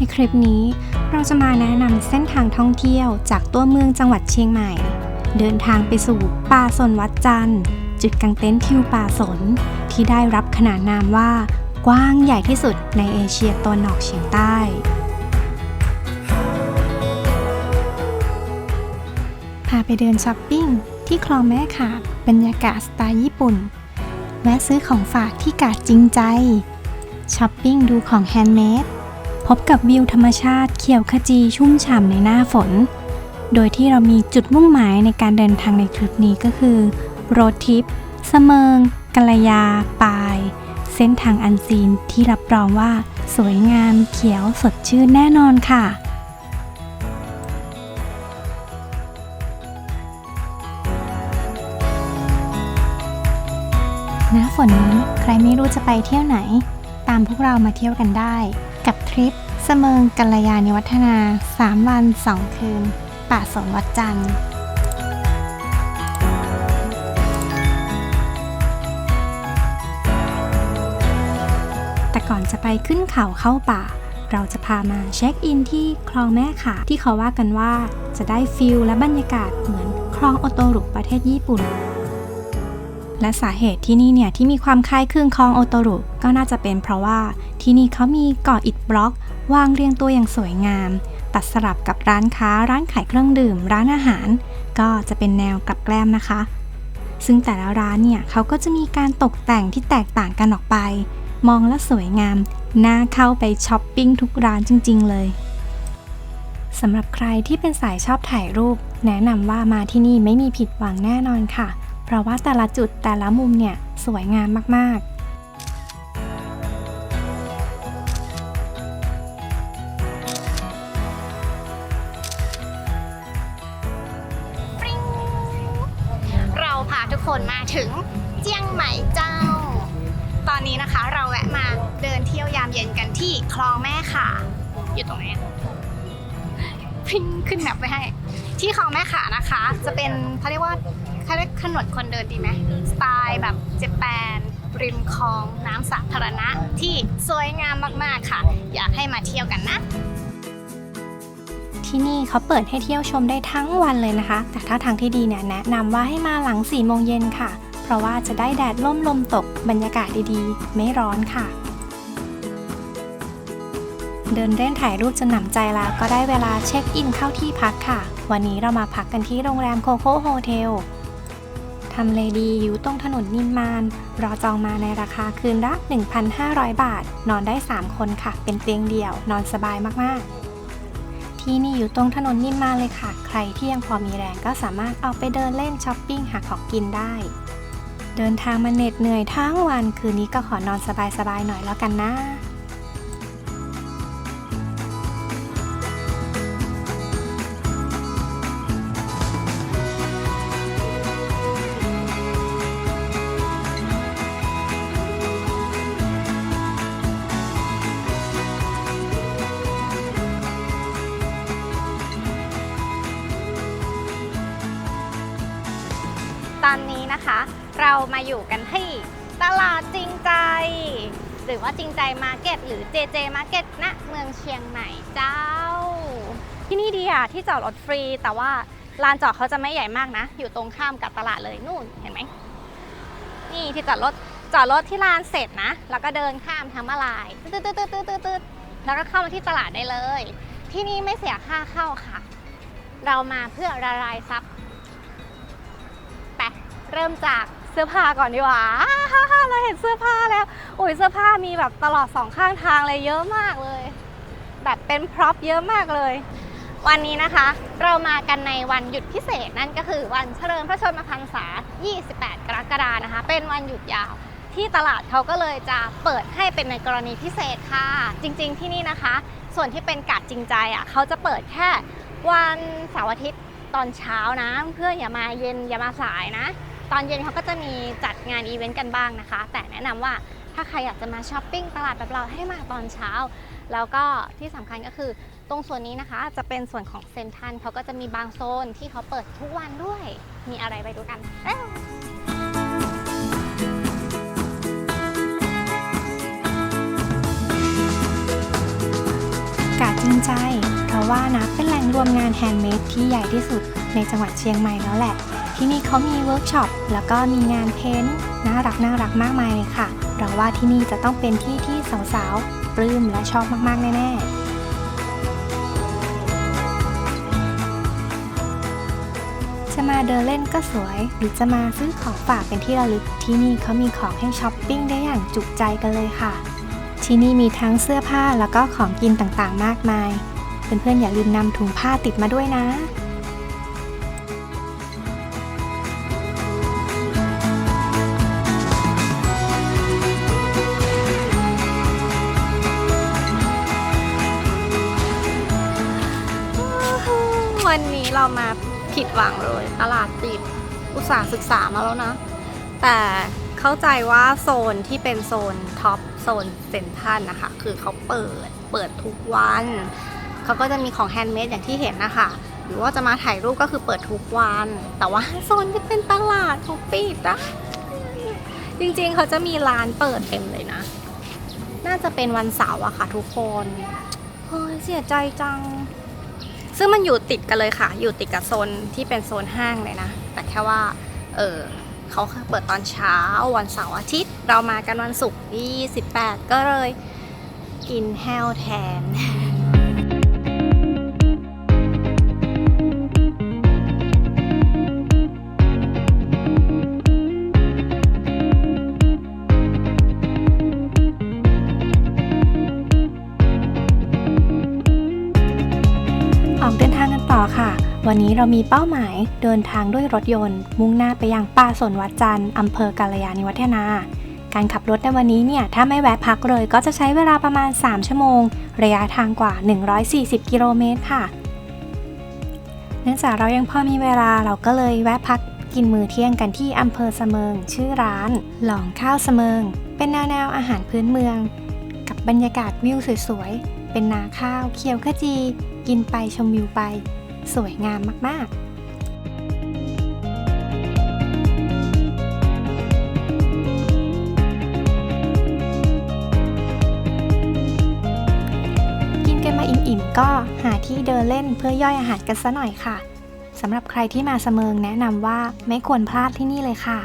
ในคลิปนี้เราจะมาแนะนำเส้นทางท่องเที่ยวจากตัวเมืองจังหวัดเชียงใหม่ เดินทางไปสู่ป่าสนวัดจันทร์ จุดกางเต็นท์ทิวป่าสน ที่ได้รับขนานนามว่า กว้างใหญ่ที่สุดในเอเชียตะวันออกเฉียงใต้ พาไปเดินช้อปปิ้งที่คลองแม่ขาดบรรยากาศสไตล์ญี่ปุ่น แวะซื้อของฝากที่กาดจริงใจช้อปปิ้งดูของแฮนด์เมด บกับวิวธรรมชาติเขียวขจีชุ่มฉ่ำในหน้าฝน โดยที่เรามีจุดมุ่งหมายในการเดินทางในทริปนี้ก็คือโรดทริปเสมิงกัลยา ปาย เส้นทางอันซีนที่รับรองว่า สวยงามเขียวสดชื่นแน่นอนค่ะหน้าฝนนี้ใครไม่รู้จะไปเที่ยวไหน ตามพวกเรามาเที่ยวกันได้ กับทริปเสมิงกัลยาณิวัฒนา 3 วัน 2 คืน ป่าสนวัดจันทร์แต่ก่อนจะไปขึ้นเขาเข้าป่า เราจะพามาเช็คอินที่คลองแม่ขาที่เขาว่ากันว่า จะได้ฟิลและบรรยากาศเหมือนคลองโอโตรุประเทศญี่ปุ่น และสาเหตุที่นี่เนี่ยที่มีความคล้ายคลึงคลองโอโตรุก็น่าจะเป็นเพราะว่า ที่นี่เขามีก่ออิฐบล็อก วางเรียงตัวอย่างสวยงาม ตัดสลับกับร้านค้า ร้านขายเครื่องดื่ม ร้านอาหาร ก็จะเป็นแนวกลับแกล้มนะคะ ซึ่งแต่ละร้านเนี่ยเขาก็จะมีการตกแต่งที่แตกต่างกันออกไป มองแล้วสวยงาม น่าเข้าไปช้อปปิ้งทุกร้านจริง ๆ เลยสำหรับใครที่เป็นสายชอบถ่ายรูป แนะนำว่ามาที่นี่ไม่มีผิดหวังแน่นอนค่ะ เพราะว่าแต่ละจุดแต่ละมุมเนี่ยสวยงามมาก เขาเปิดให้เที่ยวชมได้ทั้งวันเลยนะคะ แต่ถ้าทางที่ดีเนี่ยแนะนำว่าให้มาหลัง4โมงเย็นค่ะ เพราะว่าจะได้แดดล่มลมตกบรรยากาศดีๆ ไม่ร้อนค่ะ เดินเล่นถ่ายรูปจนหนำใจแล้วก็ได้เวลาเช็คอินเข้าที่พักค่ะ วันนี้เรามาพักกันที่โรงแรมโคโค่โฮเทลทำเลดีอยู่ตรงถนนนิมมาน รอจองมาในราคาคืนละ 1,500 บาท นอนได้ 3 คนค่ะ เป็นเตียงเดี่ยว นอนสบายมาก ๆ ที่นี่อยู่ตรงถนนนิมมานเลยค่ะ ใครที่ยังพอมีแรงก็สามารถเอาไปเดินเล่นช้อปปิ้งหาของกินได้ เดินทางมาเหน็ดเหนื่อยทั้งวันคืนนี้ก็ขอนอนสบายๆหน่อยแล้วกันนะ หรือว่าจริงใจมาร์เก็ตหรือ JJ Market ณเมืองเชียงใหม่เจ้า ที่นี่ดีอะที่จอดรถฟรี แต่ว่าลานจอดเขาจะไม่ใหญ่มากนะ อยู่ตรงข้ามกับตลาดเลยนู่นเห็นไหมนี่ที่จอดรถจอดรถที่ลานเสร็จนะ แล้วก็เดินข้ามทางมาลายตืดตืดตืดตืดตืดตืดแล้วก็เข้ามาที่ตลาดได้เลย ที่นี่ไม่เสียค่าเข้าค่ะ เรามาเพื่อละลายซับไปเริ่มจาก เสื้อผ้าก่อนดีกว่าเราเห็นเสื้อผ้าแล้วโอ้ยเสื้อผ้ามีแบบตลอดสองข้างทางเลยเยอะมากเลย แบบเป็นพร็อพเยอะมากเลย วันนี้นะคะ เรามากันในวันหยุดพิเศษนั่นก็คือวันเฉลิมพระชนมพรรษา 28 กรกฎานะคะ เป็นวันหยุดยาวที่ตลาดเขาก็เลยจะเปิดให้เป็นในกรณีพิเศษค่ะ จริง ๆ ที่นี่นะคะ ส่วนที่เป็นกาดจริงใจอะเขาจะเปิดแค่วันเสาร์อาทิตย์ตอนเช้านะ เพื่ออย่ามาเย็นอย่ามาสายนะ ตอนเย็นเขาก็จะมีจัดงานอีเวนต์กันบ้างนะคะ แต่แนะนำว่าถ้าใครอยากจะมาช้อปปิ้งตลาดแบบเราให้มาตอนเช้า แล้วก็ที่สำคัญก็คือตรงส่วนนี้นะคะ จะเป็นส่วนของเซนทันเขาก็จะมีบางโซนที่เขาเปิดทุกวันด้วย มีอะไรไปดูกันเอ้ยากาศจริงใจเพราะว่านะเป็นแหล่งรวมงานแฮนด์เมดที่ใหญ่ที่สุดในจังหวัดเชียงใหม่แล้วแหละ ที่นี่เขามีเวิร์กช็อปแล้วก็มีงานเพ้นท์น่ารักน่ารักมากมายเลยค่ะ เราว่าที่นี่จะต้องเป็นที่ที่สาวๆปลื้มและชอบมากๆแน่ๆจะมาเดินเล่นก็สวย หรือจะมาซื้อของฝากเป็นที่ระลึก ที่นี่เขามีของให้ช้อปปิ้งได้อย่างจุใจกันเลยค่ะ ที่นี่มีทั้งเสื้อผ้าแล้วก็ของกินต่างๆ มากมาย เพื่อนๆอย่าลืมนำถุงผ้าติดมาด้วยนะ นี้เรามาผิดหวังเลย ตลาดปิดอุตสาห์ศึกษามาแล้วนะ แต่เข้าใจว่าโซนที่เป็นโซนท็อปโซนเซ็นทรัลนะคะ คือเขาเปิดเปิดทุกวัน เขาก็จะมีของแฮนด์เมดอย่างที่เห็นนะคะหรือว่าจะมาถ่ายรูปก็คือเปิดทุกวัน แต่ว่าโซนที่เป็นตลาดเขาปิดอะจริงๆเขาจะมีร้านเปิดเต็มเลยนะ น่าจะเป็นวันเสาร์อะค่ะทุกคน เฮ้ยเสียใจจัง ซึ่งมันอยู่ติดกันเลยค่ะ อยู่ติดกับโซนที่เป็นโซนห้างเลยนะ แต่แค่ว่า เออเขาเปิดตอนเช้าวันเสาร์อาทิตย์ เรามากันวันศุกร์ที่ 18 ก็เลยกินแห้วแทน นี้เรามีเป้าหมายเดินทางด้วยรถยนต์ มุ่งหน้าไปยังป่าสนวัดจันทร์อำเภอกาลยานิวัฒนา การขับรถในวันนี้เนี่ย ถ้าไม่แวะพักเลยก็จะใช้เวลาประมาณ 3 ชั่วโมง ระยะทางกว่า 140 กิโลเมตรค่ะ เนื่องจากเรายังพอมีเวลาเราก็เลยแวะพักกินมื้อเที่ยงกันที่อำเภอเสมิง ชื่อร้าน หลองข้าวเสมิง เป็นแนวแนวอาหารพื้นเมือง กับบรรยากาศวิวสวยๆ เป็นนาข้าวเคียวขจี กินไปชมวิวไป สวยงามมากๆกินกันมาอิ่มๆก็หาที่เดินเล่นเพื่อย่อยอาหารกันซะหน่อยค่ะสำหรับใครที่มาเสมิงแนะนำว่าไม่ควรพลาดที่นี่เลยค่ะ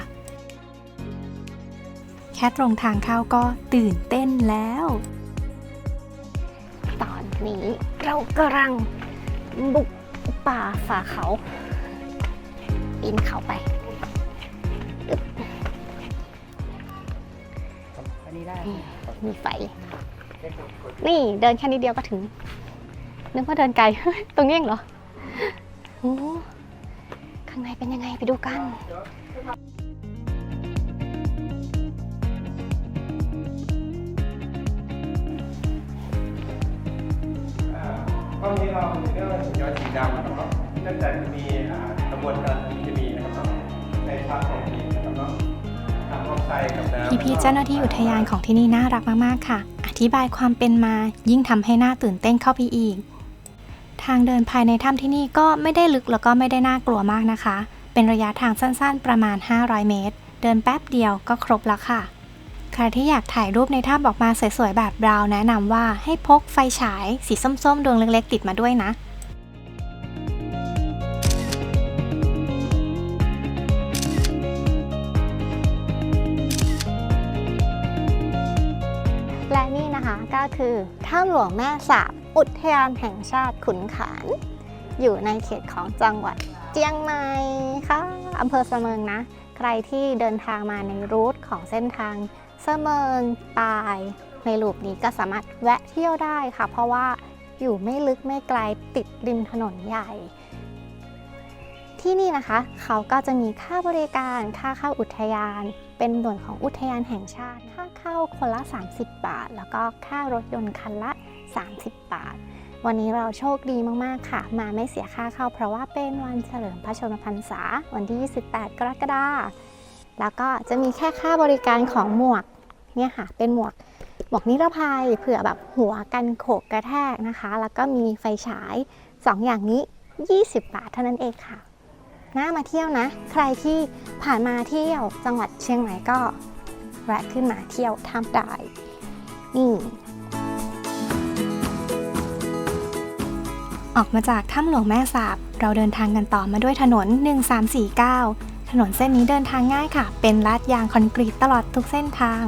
แค่ตรงทางเข้าก็ตื่นเต้นแล้ว ตอนนี้เรากำลังบุก ป่าฝ่าเขาปีนเขาไปอึ๊บอันนี้ได้มีไฟ นี่เดินแค่นิดเดียวก็ถึง นึกว่าเดินไกล ตรงนี้เองเหรอโอ้ข้างในเป็นยังไงไปดูกัน ห้องนี้เราเรียกว่าหินย้อยสีดำนะครับเนาะเนื่องจากจะมีอ่ากระบวนการเคมีนะครับเนาะในพาร์ทของหินนะครับเนาะทำออกไซด์กับน้ำพี่ๆเจ้าหน้าที่อุทยานของที่นี่น่ารักมากๆค่ะ อธิบายความเป็นมายิ่งทำให้น่าตื่นเต้นเข้าไปอีก ทางเดินภายในถ้ำที่นี่ก็ไม่ได้ลึกแล้วก็ไม่ได้น่ากลัวมากนะคะ เป็นระยะทางสั้นๆประมาณ 500 เมตร เดินแป๊บเดียวก็ครบแล้วค่ะ ใครที่อยากถ่ายรูปในถ้ำออกมาสวยๆแบบเราแนะนำว่าให้พกไฟฉายสีส้มๆ ดวงเล็กๆ ติดมาด้วยนะและนี่นะคะก็คือถ้ำหลวงแม่สาบอุทยานแห่งชาติขุนขาน อยู่ในเขตของจังหวัดเจียงใหม่ค่ะอำเภอเสมิงนะ ใครที่เดินทางมาในรูทของเส้นทาง เสมิงปายในลูปนี้ก็สามารถแวะเที่ยวได้ค่ะ เพราะว่าอยู่ไม่ลึกไม่ไกลติดริมถนนใหญ่ ที่นี่นะคะ เขาก็จะมีค่าบริการค่าเข้าอุทยาน เป็นหน่วยของอุทยานแห่งชาติ ค่าเข้าคนละ 30 บาท แล้วก็ค่ารถยนต์คันละ 30 บาท วันนี้เราโชคดีมากๆค่ะ มาไม่เสียค่าเข้า เพราะว่าเป็นวันเฉลิมพระชนมพรรษา วันที่ 28 กรกฎาคมแล้วก็จะมีแค่ค่าบริการของหมวก เนี่ยค่ะ เป็นหมวกหมวกนิรภัยเผื่อแบบหัวกันโขกกระแทกนะคะ แล้วก็มีไฟฉาย 2 อย่างนี้ 20 บาทเท่านั้นเองค่ะ น่ามาเที่ยวนะ ใครที่ผ่านมาเที่ยวจังหวัดเชียงใหม่ก็แวะขึ้นมาเที่ยวท่ามได้นี่ออกมาจากถ้ำหลวงแม่สาบ เราเดินทางกันต่อมาด้วยถนน 1349 ถนนเส้นนี้เดินทางง่ายค่ะ เป็นลาดยางคอนกรีตตลอดทุกเส้นทาง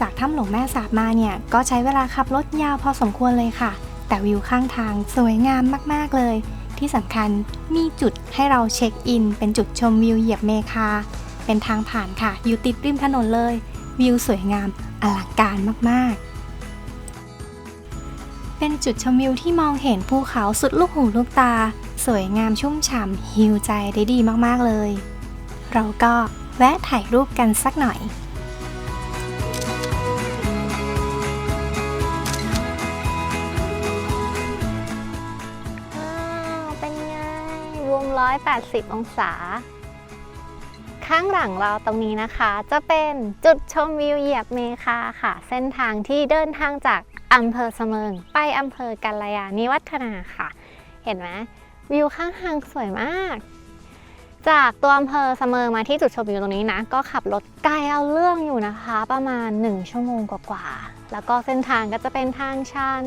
จากถ้ำหลวงแม่สาบมาเนี่ย ก็ใช้เวลาขับรถยาวพอสมควรเลยค่ะ แต่วิวข้างทางสวยงามมากๆเลย ที่สำคัญมีจุดให้เราเช็คอิน เป็นจุดชมวิวเหยียบเมคา เป็นทางผ่านค่ะ อยู่ติดริมถนนเลย วิวสวยงามอลังการมากๆเป็นจุดชมวิวที่มองเห็นภูเขาสุดลูกหูลูกตา สวยงามชุ่มฉ่ำฮิวใจได้ดีมากๆเลย เราก็แวะถ่ายรูปกันสักหน่อย 380 องศา ข้างหลังเราตรงนี้นะคะ จะเป็นจุดชมวิวเหยียบเมคาค่ะ เส้นทางที่เดินทางจากอำเภอเสมิงไปอำเภอกัลยาณิวัฒนาค่ะ เห็นไหมวิวข้างทางสวยมาก จากตัวอำเภอเสมิงมาที่จุดชมวิวตรงนี้นะ ก็ขับรถไกลเอาเรื่องอยู่นะคะ ประมาณ 1 ชั่วโมงกว่าๆแล้วก็เส้นทางก็จะเป็นทางชัน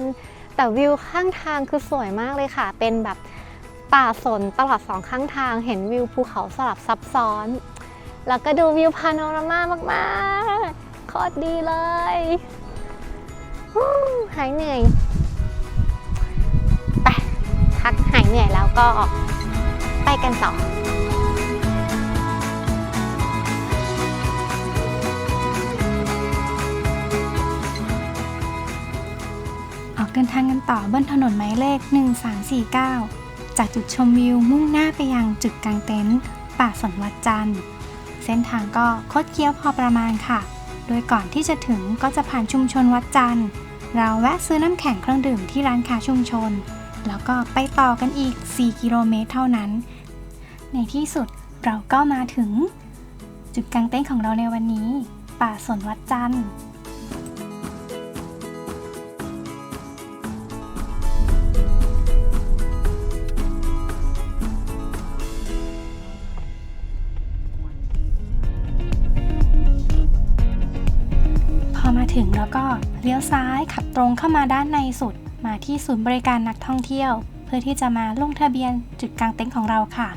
แต่วิวข้างทางคือสวยมากเลยค่ะ เป็นแบบ ป่าสนตลอดสองข้างทางเห็นวิวภูเขาสลับซับซ้อน แล้วก็ดูวิวพาโนรามามากๆโคตรดีเลยหายเหนื่อยไปพักหายเหนื่อยแล้วก็ไปกันต่อออกเดินทางกันต่อบนถนนหมายเลข 1349 จากจุดชมวิวมุ่งหน้าไปยังจุดกลางเต็นท์ป่าสนวัดจันทร์ เส้นทางก็คดเคี้ยวพอประมาณค่ะ โดยก่อนที่จะถึงก็จะผ่านชุมชนวัดจันทร์ เราแวะซื้อน้ำแข็งเครื่องดื่มที่ร้านค้าชุมชน แล้วก็ไปต่อกันอีก 4 กิโลเมตรเท่านั้น ในที่สุดเราก็มาถึง จุดกลางเต็นท์ของเราในวันนี้ ป่าสนวัดจันทร์ เลี้ยวซ้ายขับตรงเข้ามาด้านในสุด มาที่ศูนย์บริการนักท่องเที่ยว เพื่อที่จะมาลงทะเบียนจุดกลางเต็นท์ของเราค่ะ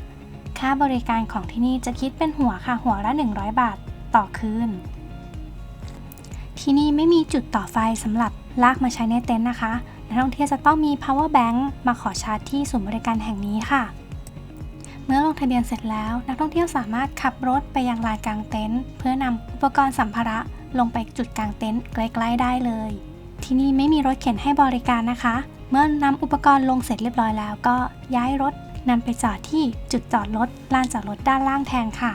ค่าบริการของที่นี่จะคิดเป็นหัวค่ะหัวละ 100 บาทต่อคืน ที่นี่ไม่มีจุดต่อไฟสำหรับลากมาใช้ในเต็นท์นะคะนักท่องเที่ยวจะต้องมี power bank มาขอชาร์จที่ศูนย์บริการแห่งนี้ค่ะ เมื่อลงทะเบียนเสร็จแล้ว นักท่องเที่ยวสามารถขับรถไปยังลานกลางเต็นท์เพื่อนำอุปกรณ์สัมภาระลงไปจุดกลางเต็นท์ใกล้ๆได้เลย ที่นี่ไม่มีรถเข็นให้บริการนะคะ เมื่อนำอุปกรณ์ลงเสร็จเรียบร้อยแล้ว ก็ย้ายรถนำไปจอดที่จุดจอดรถลานจอดรถด้านล่างแทนค่ะ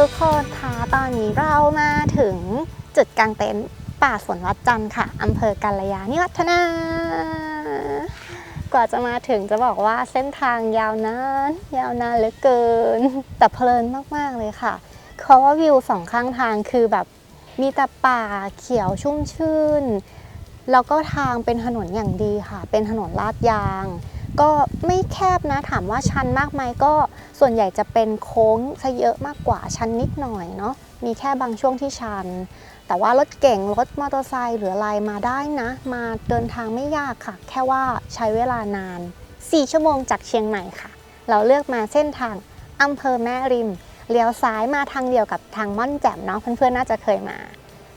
ทุกคนคะตอนนี้เรามาถึงจุดกลางเต็นท์ป่าสวนวัดจันทร์ค่ะอำเภอกัลยาณิวัฒนากว่าจะมาถึงจะบอกว่าเส้นทางยาวนานยาวนานเหลือเกิน แต่เพลินมาก ๆ เลยค่ะ เพราะว่าวิวสองข้างทางคือแบบมีแต่ป่าเขียวชุ่มชื่น แล้วก็ทางเป็นถนนอย่างดีค่ะ เป็นถนนลาดยาง ก็ไม่แคบนะถามว่าชันมากไหมก็ส่วนใหญ่จะเป็นโค้งซะเยอะมากกว่าชันนิดหน่อยเนาะมีแค่บางช่วงที่ชัน แต่ว่ารถเก่งรถมอเตอร์ไซค์หรืออะไรมาได้นะ มาเดินทางไม่ยากค่ะ แค่ว่าใช้เวลานาน 4 ชั่วโมงจากเชียงใหม่ค่ะ เราเลือกมาเส้นทางอำเภอแม่ริมเลี้ยวซ้ายมาทางเดียวกับทางม่อนแจ่มเนาะเพื่อนๆน่าจะเคยมา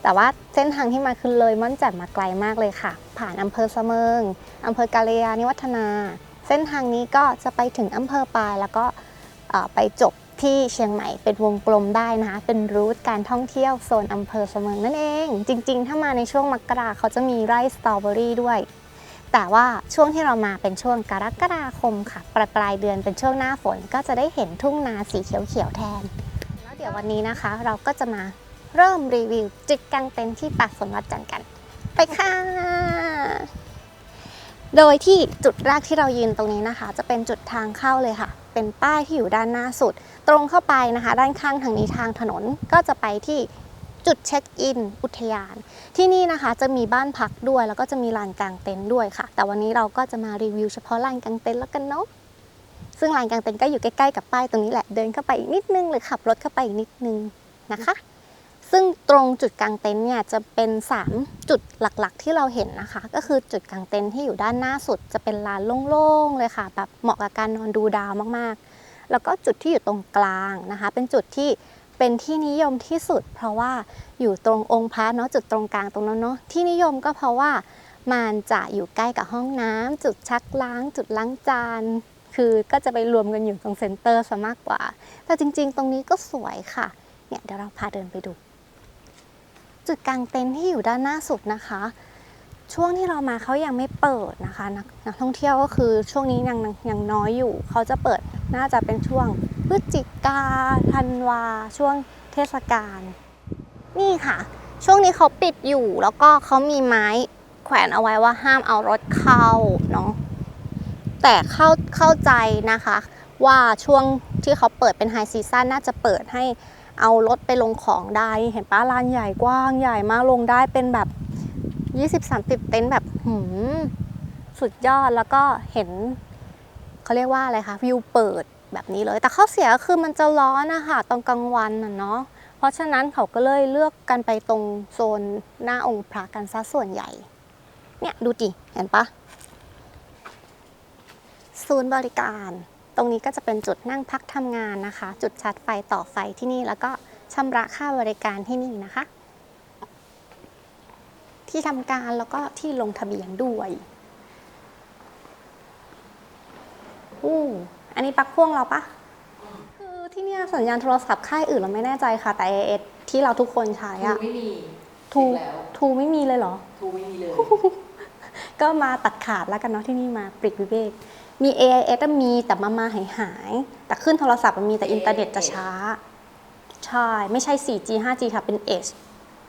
แต่ว่าเส้นทางที่มาคือเลยม่อนแจ่มมาไกลมากเลยค่ะ ผ่านอำเภอเสมิงอำเภอกาเลยานิวัฒนา เส้นทางนี้ก็จะไปถึงอำเภอปายแล้วก็ไปจบที่เชียงใหม่เป็นวงกลมได้นะคะ เป็นรูทการท่องเที่ยวโซนอำเภอเสมิงนั่นเอง จริง ๆ ถ้ามาในช่วงมกราเขาจะมีไร่สตรอเบอรี่ด้วย แต่ว่าช่วงที่เรามาเป็นช่วงกรกฎาคมค่ะ ปลายปลายเดือนเป็นช่วงหน้าฝนก็จะได้เห็นทุ่งนาสีเขียวๆแทน แล้วเดี๋ยววันนี้นะคะ เราก็จะมาเริ่มรีวิวจุดกางเต็นท์ที่ปากสนวัดจันทร์กัน ไปค่ะ โดยที่จุดแรกที่เรายืนตรงนี้นะคะ จะเป็นจุดทางเข้าเลยค่ะ เป็นป้ายที่อยู่ด้านหน้าสุด ตรงเข้าไปนะคะ ด้านข้างทางนี้ทางถนนก็จะไปที่จุดเช็คอิน อุทยาน ที่นี่นะคะจะมีบ้านพักด้วย แล้วก็จะมีลานกางเต็นท์ด้วยค่ะ แต่วันนี้เราก็จะมารีวิวเฉพาะลานกางเต็นท์แล้วกันเนาะซึ่งลานกางเต็นท์ก็อยู่ใกล้ๆกับป้ายตรงนี้แหละเดินเข้าไปอีกนิดนึงหรือขับรถเข้าไปอีกนิดนึงนะคะ ซึ่งตรงจุดกางเต็นท์เนี่ยจะเป็น 3 จุดหลักๆ ที่เราเห็นนะคะ ก็คือจุดกางเต็นท์ที่อยู่ด้านหน้าสุดจะเป็นลานโล่งๆเลยค่ะแบบเหมาะกับการนอนดูดาวมากๆ แล้วก็จุดที่อยู่ตรงกลางนะคะ เป็นจุดที่เป็นที่นิยมที่สุด เพราะว่าอยู่ตรงองค์พระเนาะจุดตรงกลางตรงนั้นเนาะที่นิยมก็เพราะว่ามันจะอยู่ใกล้กับห้องน้ำจุดชักล้าง จุดล้างจาน คือก็จะไปรวมกันอยู่ตรงเซ็นเตอร์ซะมากกว่า แต่จริงๆ ตรงนี้ก็สวยค่ะเนี่ยเดี๋ยวเราพาเดินไปดู จุดกางเต็นท์ที่อยู่ด้านหน้าสุดนะคะ ช่วงที่เรามาเขายังไม่เปิดนะคะนักนักท่องเที่ยวก็คือช่วงนี้ยังยังน้อยอยู่ เขาจะเปิดน่าจะเป็นช่วงพฤศจิกาธันวา ช่วงเทศกาลนี่ค่ะ ช่วงนี้เขาปิดอยู่แล้วก็เขามีไม้แขวนเอาไว้ว่าห้ามเอารถเข้าเนาะแต่เข้าเข้าใจนะคะ ว่าช่วงที่เขาเปิดเป็นไฮซีซั่นน่าจะเปิดให้ เอารถไปลงของได้เห็นป้าลานใหญ่กว้างใหญ่มากลงได้เป็นแบบ 20-30 เต็นท์แบบหืมสุดยอดแล้วก็เห็นเขาเรียกว่าอะไรคะวิวเปิดแบบนี้เลย แต่ข้อเสียก็คือมันจะร้อนนะคะตอนกลางวันนะเนาะเพราะฉะนั้นเขาก็เลยเลือกกันไปตรงโซนหน้าองค์พระกันซะส่วนใหญ่ เนี่ยดูดิเห็นปะศูนย์บริการ ตรงนี้ก็จะเป็นจุดนั่งพักทำงานนะคะ จุดชาร์จไฟต่อไฟที่นี่แล้วก็ชำระค่าบริการที่นี่นะคะ ที่ทำการแล้วก็ที่ลงทะเบียนด้วยอู้อันนี้ปลั๊กพ่วงเราปะคือที่เนี่ยสัญญาณโทรศัพท์ค่ายอื่นเราไม่แน่ใจค่ะ แต่ AIS ที่เราทุกคนใช้ทูอะไม่มีทูเสร็จแล้วทูไม่มีเลยเหรอ ทูไม่มีเลย ก็มาตัดขาดแล้วกันเนาะที่นี่มาปริกวิเวก มี AIS อะมีแต่มามาหายหายแต่ขึ้นโทรศัพท์มันมีแต่อินเทอร์เน็ตจะช้า ใช่ ไม่ใช่ 4G 5G ค่ะ เป็น Edge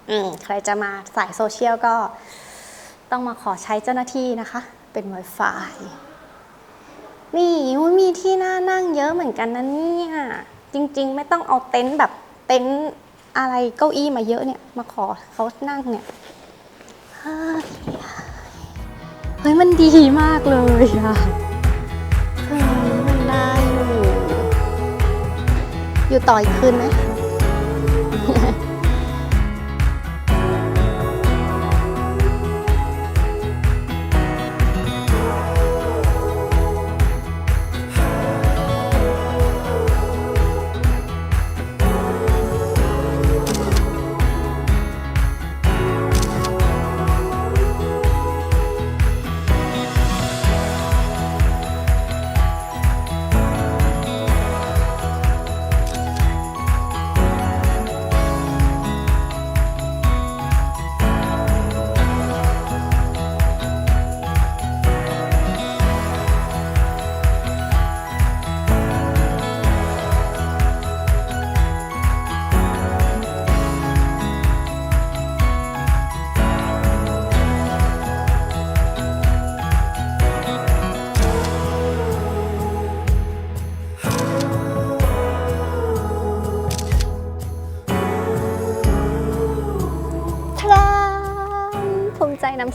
อืมใครจะมาสายโซเชียลก็ต้องมาขอใช้เจ้าหน้าที่นะคะ เป็น Wi-Fi นี่มีที่น่านั่งเยอะเหมือนกันนะเนี่ย จริง ๆ ไม่ต้องเอาเต็นท์แบบเต็นท์อะไรเก้าอี้มาเยอะเนี่ย มาขอเขานั่งเนี่ยเฮ้ยมันดีมากเลยอะ ได้อยู่ อยู่ต่ออีกคืนไหม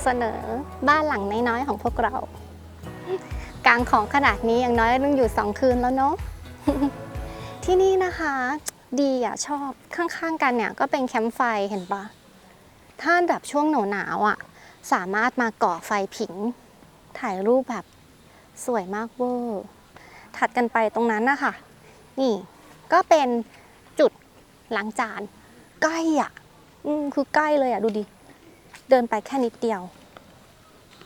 เสนอบ้านหลังน้อยๆของพวกเรา กลางของขนาดนี้อย่างน้อยต้องอยู่สองคืนแล้วเนาะที่นี่นะคะดีอะชอบข้างๆกันเนี่ยก็เป็นแคมป์ไฟเห็นปะถ้าแบบช่วงหนาวอะ สามารถมาก่อไฟผิง ถ่ายรูปแบบสวยมากเวอร์ถัดกันไปตรงนั้นนะคะนี่ ก็เป็นจุดล้างจานใกล้อะ อืมคือใกล้เลยอะ ดูดิ เดินไปแค่นิดเดียว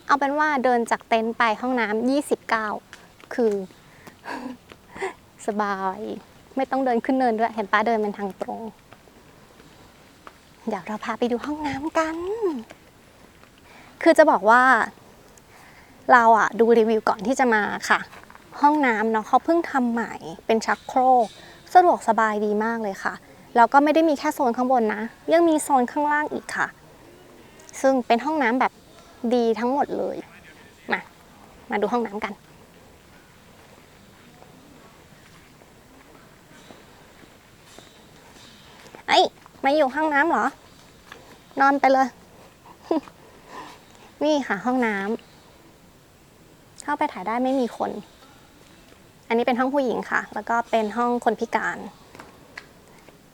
เอาเป็นว่าเดินจากเต็นท์ไปห้องน้ำ29คือ สบาย ไม่ต้องเดินขึ้นเนินด้วย เห็นป้าเดินเป็นทางตรง เดี๋ยวเราพาไปดูห้องน้ำกัน คือจะบอกว่า เราอะดูรีวิวก่อนที่จะมาค่ะ ห้องน้ำเนาะเขาเพิ่งทำใหม่เป็นชักโครกสะดวกสบายดีมากเลยค่ะ แล้วก็ไม่ได้มีแค่โซนข้างบนนะ ยังมีโซนข้างล่างอีกค่ะ ซึ่งเป็นห้องน้ำแบบดีทั้งหมดเลย มา มาดูห้องน้ำกันไอ้ยมาอยู่ห้องน้ำเหรอ นอนไปเลย นี่ค่ะห้องน้ำเข้าไปถ่ายได้ไม่มีคน อันนี้เป็นห้องผู้หญิงค่ะ แล้วก็เป็นห้องคนพิการ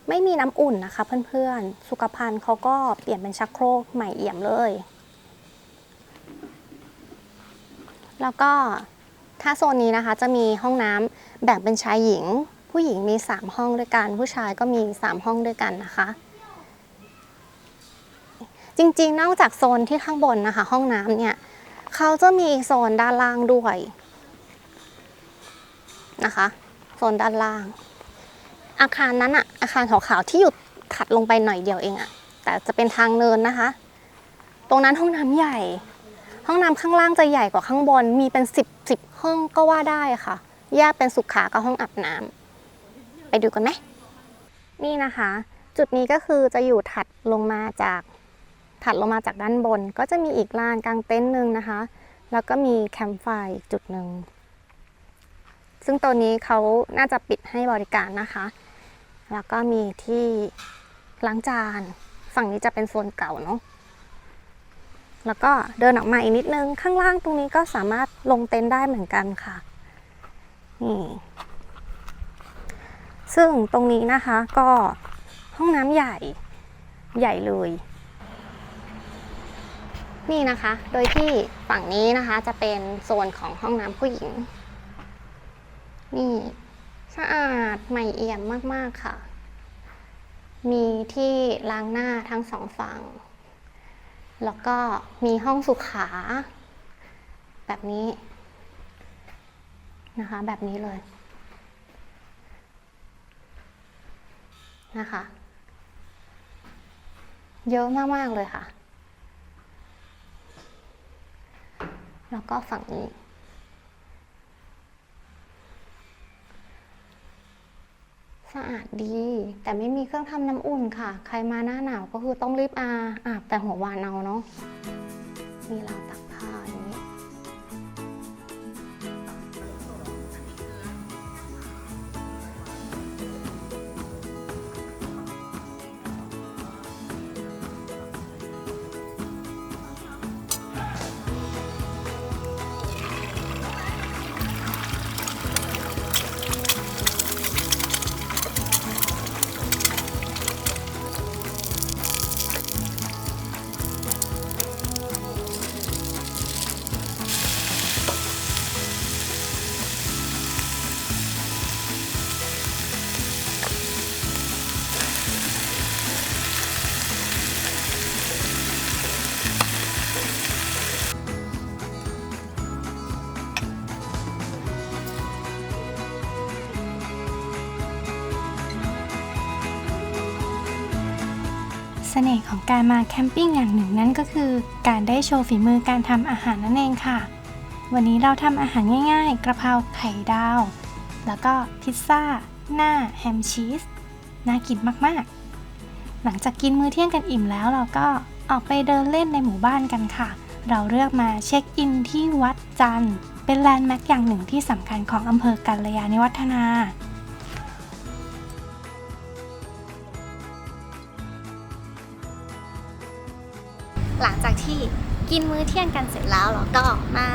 ไม่มีน้ำอุ่นนะคะเพื่อนๆ สุขภัณฑ์เขาก็เปลี่ยนเป็นชักโครกใหม่เอี่ยมเลย แล้วก็ถ้าโซนนี้นะคะจะมีห้องน้ำแบ่งเป็นชายหญิง ผู้หญิงมี 3 ห้องด้วยกัน ผู้ชายก็มี 3 ห้องด้วยกันนะคะ จริงๆ นอกจากโซนที่ข้างบนนะคะ ห้องน้ำเนี่ยเขาจะมีโซนด้านล่างด้วยนะคะ โซนด้านล่าง อาคารนั้นอะอาคารขาวๆที่อยู่ถัดลงไปหน่อยเดียวเองอะแต่จะเป็นทางเนินนะคะ ตรงนั้นห้องน้ำใหญ่ ห้องน้ำข้างล่างจะใหญ่กว่าข้างบน มีเป็นสิบสิบห้องก็ว่าได้ค่ะ แยกเป็นสุขากับห้องอาบน้ำไปดูกันไหมนี่นะคะ จุดนี้ก็คือจะอยู่ถัดลงมาจาก ถัดลงมาจากด้านบน ก็จะมีอีกลานกลางเต็นท์หนึ่งนะคะ แล้วก็มีแคมป์ไฟอีกจุดหนึ่งซึ่งตัวนี้เขาน่าจะปิดให้บริการนะคะ แล้วก็มีที่ล้างจาน ฝั่งนี้จะเป็นโซนเก่าเนาะแล้วก็เดินออกมาอีกนิดนึง ข้างล่างตรงนี้ก็สามารถลงเต็นท์ได้เหมือนกันค่ะนี่ซึ่งตรงนี้นะคะก็ห้องน้ำใหญ่ใหญ่เลย นี่นะคะ โดยที่ฝั่งนี้นะคะจะเป็นโซนของห้องน้ำผู้หญิง นี่ สะอาดใหม่เอี่ยมมาก ๆ ค่ะ มีที่ล้างหน้าทั้งสองฝั่ง แล้วก็มีห้องสุขา แบบนี้นะคะ แบบนี้เลยนะคะ เยอะมาก ๆ เลยค่ะ แล้วก็ฝั่งนี้ สะอาดดี แต่ไม่มีเครื่องทำน้ำอุ่นค่ะ ใครมาหน้าหนาวก็คือต้องรีบอาอาบแต่หัววานเอาเนาะมีราวตักผ้า การมาแคมปิ้งอย่างหนึ่งนั่นก็คือ การได้โชว์ฝีมือการทำอาหารนั่นเองค่ะ วันนี้เราทำอาหารง่าย ๆ กระเพราไข่ดาว แล้วก็พิซซ่า หน้าแฮมชีส น่ากินมากๆ หลังจากกินมื้อเที่ยงกันอิ่มแล้วเราก็ออกไปเดินเล่นในหมู่บ้านกันค่ะ เราเลือกมาเช็คอินที่วัดจันทร์เป็นแลนด์แมาร์กอย่างหนึ่งที่สำคัญของอำเภอกัลยาณิวัฒนา หลังจากที่กินมื้อเที่ยงกันเสร็จแล้วเราก็มา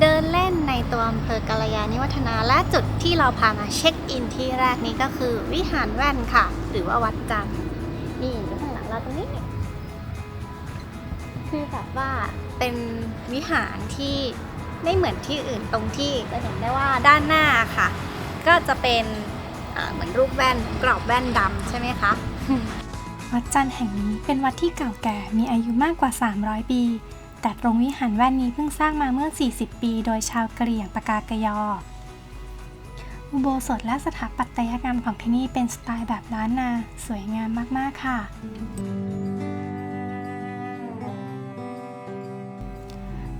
เดินเล่นในตัวอำเภอกาลยานิวัฒนาและจุดที่เราพามาเช็คอินที่แรกนี้ก็คือวิหารแว่นค่ะ หรือว่าวัดจันทร์นี่อยู่ข้างหลังเราตรงนี้คือแบบว่าเป็นวิหารที่ไม่เหมือนที่อื่นตรงที่จะเห็นได้ว่าด้านหน้าค่ะ ก็จะเป็นเหมือนรูปแว่นกรอบแว่นดำใช่ไหมคะ วัดจันทร์แห่งนี้เป็นวัดที่เก่าแก่มีอายุมากกว่า 300 ปี แต่ตรงวิหารแว่นนี้เพิ่งสร้างมาเมื่อ 40 ปี โดยชาวกะเหรี่ยงปากากยอ อุโบสถและสถาปัตยกรรมของที่นี่เป็นสไตล์แบบล้านนา สวยงามมาก ๆ ค่ะ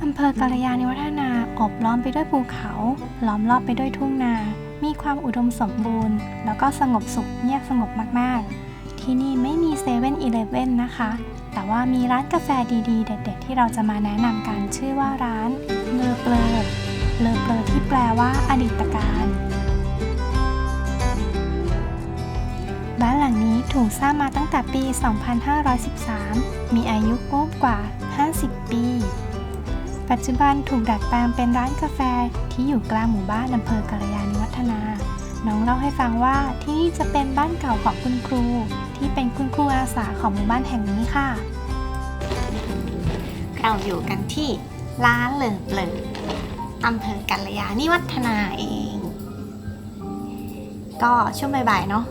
อำเภอกาลยานิวัฒนาอบล้อมไปด้วยภูเขา ล้อมรอบไปด้วยทุ่งนา มีความอุดมสมบูรณ์ แล้วก็สงบสุขเงียบสงบมาก ๆ ที่นี่ไม่มีเซเว่นอีเลฟเว่นนะคะ แต่ว่ามีร้านกาแฟดีๆ เด็ด ๆ ที่เราจะมาแนะนำกันชื่อว่าร้านเลอเปลอเลอเปลอที่แปลว่าอดีตการบ้านหลังนี้ถูกสร้างมาตั้งแต่ปี 2513 มีอายุร่วมกว่า 50 ปี ปัจจุบันถูกดัดแปลงเป็นร้านกาแฟที่อยู่กลางหมู่บ้านอำเภอกาลยานิวัฒนา น้องเล่าให้ฟังว่าที่นี่จะเป็นบ้านเก่าของคุณครู ที่เป็นคุณครูอาสาของหมู่บ้านแห่งนี้ค่ะ เราอยู่กันที่ร้านเหลิมเหลิอำเภอกัลยาณิวัฒนาเอง ก็ช่วงบ่ายๆเนาะ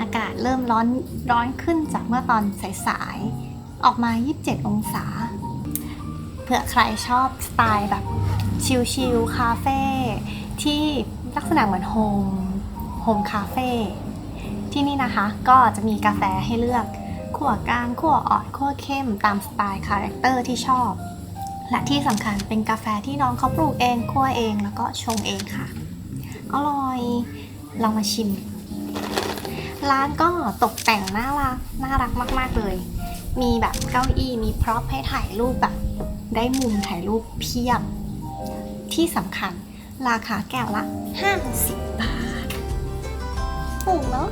อากาศเริ่มร้อนร้อนขึ้นจากเมื่อตอนสายๆ ออกมา 27 องศา เผื่อใครชอบสไตล์แบบชิลๆคาเฟ่ที่ลักษณะเหมือนโฮมโฮมคาเฟ่ ที่นี่นะคะก็จะมีกาแฟให้เลือกขั่วกลางขั่วอ่อนขั่วเข้มตามสไตล์คาแรคเตอร์ที่ชอบ และที่สำคัญเป็นกาแฟที่น้องเขาปลูกเองคั่วเองแล้วก็ชงเองค่ะ อร่อยลองมาชิม ร้านก็ตกแต่งน่ารักน่ารักมาก ๆ เลย มีแบบเก้าอี้มีพร็อพให้ถ่ายรูปแบบได้มุมถ่ายรูปเพียบ ที่สำคัญราคาแก้วละ 50 บาท ถูกเนาะ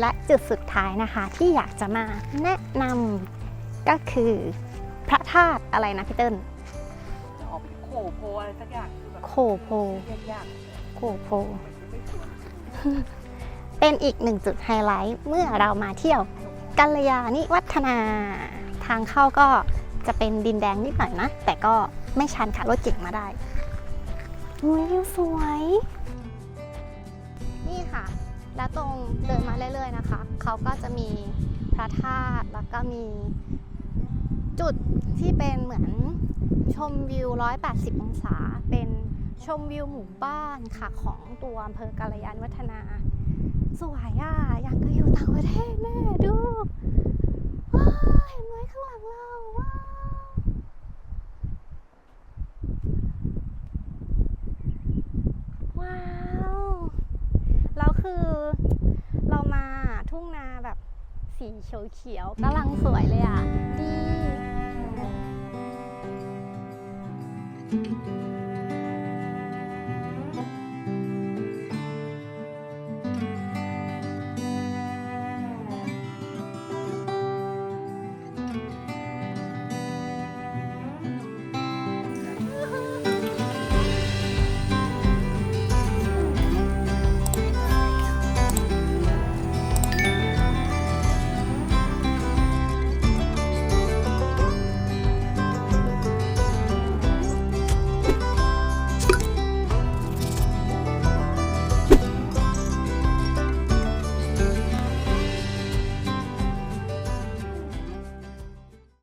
และจุดสุดท้ายนะคะที่อยากจะมาแนะนำก็คือพระธาตุอะไรนะพี่เติ้ลออกโขโพอะไรสักอย่าง โคโพโคโพ เป็นอีกหนึ่งจุดไฮไลท์เมื่อเรามาเที่ยวกัลยาณิวัฒนา ทางเข้าก็จะเป็นดินแดงนิดหน่อยนะ แต่ก็ไม่ชันค่ะรถเก่งมาได้วิวสวย นี่ค่ะ แล้วตรงเดินมาเรื่อยๆนะคะ เขาก็จะมีพระธาตุแล้วก็มีจุดที่เป็นเหมือนชมวิว 180 องศา เป็น ชมวิวหมู่บ้านค่ะของตัวอำเภอกาลยานวัฒนา สวยอะอยางก็อยู่ต่างประเทศแน่ดูว้าเห็นไหมข้างหลังเราว้าว้าวแล้วคือเรามาทุ่งนาแบบสีเขียวๆกำลังสวยเลยอะดี